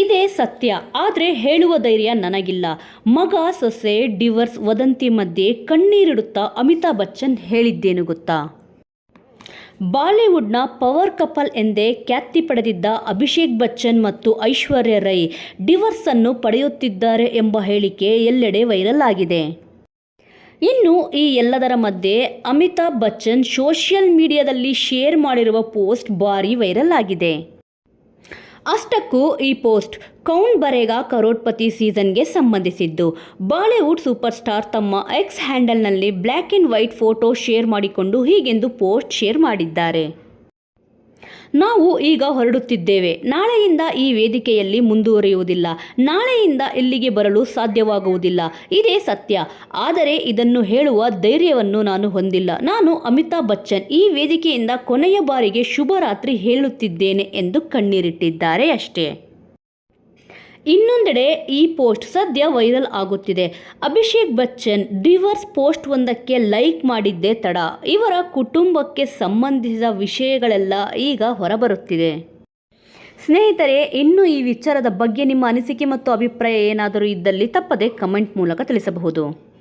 ಇದೇ ಸತ್ಯ, ಆದರೆ ಹೇಳುವ ಧೈರ್ಯ ನನಗಿಲ್ಲ. ಮಗ, ಸೊಸೆ, ಡಿವರ್ಸ್ ವದಂತಿ ಮಧ್ಯೆ ಕಣ್ಣೀರಿಡುತ್ತಾ ಅಮಿತಾಬ್ ಬಚ್ಚನ್ ಹೇಳಿದ್ದೇನು ಗೊತ್ತಾ? ಬಾಲಿವುಡ್ನ ಪವರ್ ಕಪಲ್ ಎಂದೇ ಖ್ಯಾತಿ ಪಡೆದಿದ್ದ ಅಭಿಷೇಕ್ ಬಚ್ಚನ್ ಮತ್ತು ಐಶ್ವರ್ಯ ರೈ ಡಿವರ್ಸ್ ಅನ್ನು ಪಡೆಯುತ್ತಿದ್ದಾರೆ ಎಂಬ ಹೇಳಿಕೆ ಎಲ್ಲೆಡೆ ವೈರಲ್ ಆಗಿದೆ. ಇನ್ನು ಈ ಎಲ್ಲದರ ಮಧ್ಯೆ ಅಮಿತಾಬ್ ಬಚ್ಚನ್ ಸೋಷಿಯಲ್ ಮೀಡಿಯಾದಲ್ಲಿ ಶೇರ್ ಮಾಡಿರುವ ಪೋಸ್ಟ್ ಭಾರಿ ವೈರಲ್ ಆಗಿದೆ. ಅಷ್ಟಕ್ಕೂ ಈ ಪೋಸ್ಟ್ ಕೌನ್ ಬರೇಗಾ ಕರೋಡ್ಪತಿ ಸೀಸನ್ಗೆ ಸಂಬಂಧಿಸಿದ್ದು. ಬಾಲಿವುಡ್ ಸೂಪರ್ ಸ್ಟಾರ್ ತಮ್ಮ X ಹ್ಯಾಂಡಲ್ನಲ್ಲಿ black and white photo share ಮಾಡಿಕೊಂಡು ಹೀಗೆಂದು ಪೋಸ್ಟ್ ಶೇರ್ ಮಾಡಿದ್ದಾರೆ. ನಾವು ಈಗ ಹೊರಡುತ್ತಿದ್ದೇವೆ. ನಾಳೆಯಿಂದ ಈ ವೇದಿಕೆಯಲ್ಲಿ ಮುಂದುವರಿಯುವುದಿಲ್ಲ. ನಾಳೆಯಿಂದ ಇಲ್ಲಿಗೆ ಬರಲು ಸಾಧ್ಯವಾಗುವುದಿಲ್ಲ. ಇದೇ ಸತ್ಯ. ಆದರೆ ಇದನ್ನು ಹೇಳುವ ಧೈರ್ಯವನ್ನು ನಾನು ಹೊಂದಿಲ್ಲ. ನಾನು ಅಮಿತಾಬ್ ಬಚ್ಚನ್. ಈ ವೇದಿಕೆಯಿಂದ ಕೊನೆಯ ಬಾರಿಗೆ ಶುಭರಾತ್ರಿ ಹೇಳುತ್ತಿದ್ದೇನೆ ಎಂದು ಕಣ್ಣೀರಿಟ್ಟಿದ್ದಾರೆ ಅಷ್ಟೇ. ಇನ್ನೊಂದೆಡೆ ಈ ಪೋಸ್ಟ್ ಸದ್ಯ ವೈರಲ್ ಆಗುತ್ತಿದೆ. ಅಭಿಷೇಕ್ ಬಚ್ಚನ್ ಡಿವರ್ಸ್ ಪೋಸ್ಟ್ ಒಂದಕ್ಕೆ ಲೈಕ್ ಮಾಡಿದ್ದೇ ತಡ. ಇವರ ಕುಟುಂಬಕ್ಕೆ ಸಂಬಂಧಿಸಿದ ವಿಷಯಗಳೆಲ್ಲ ಈಗ ಹೊರಬರುತ್ತಿದೆ. ಸ್ನೇಹಿತರೆ, ಇನ್ನು ಈ ವಿಚಾರದ ಬಗ್ಗೆ ನಿಮ್ಮ ಅನಿಸಿಕೆ ಮತ್ತು ಅಭಿಪ್ರಾಯ ಏನಾದರೂ ಇದ್ದಲ್ಲಿ ತಪ್ಪದೆ ಕಮೆಂಟ್ ಮೂಲಕ ತಿಳಿಸಬಹುದು.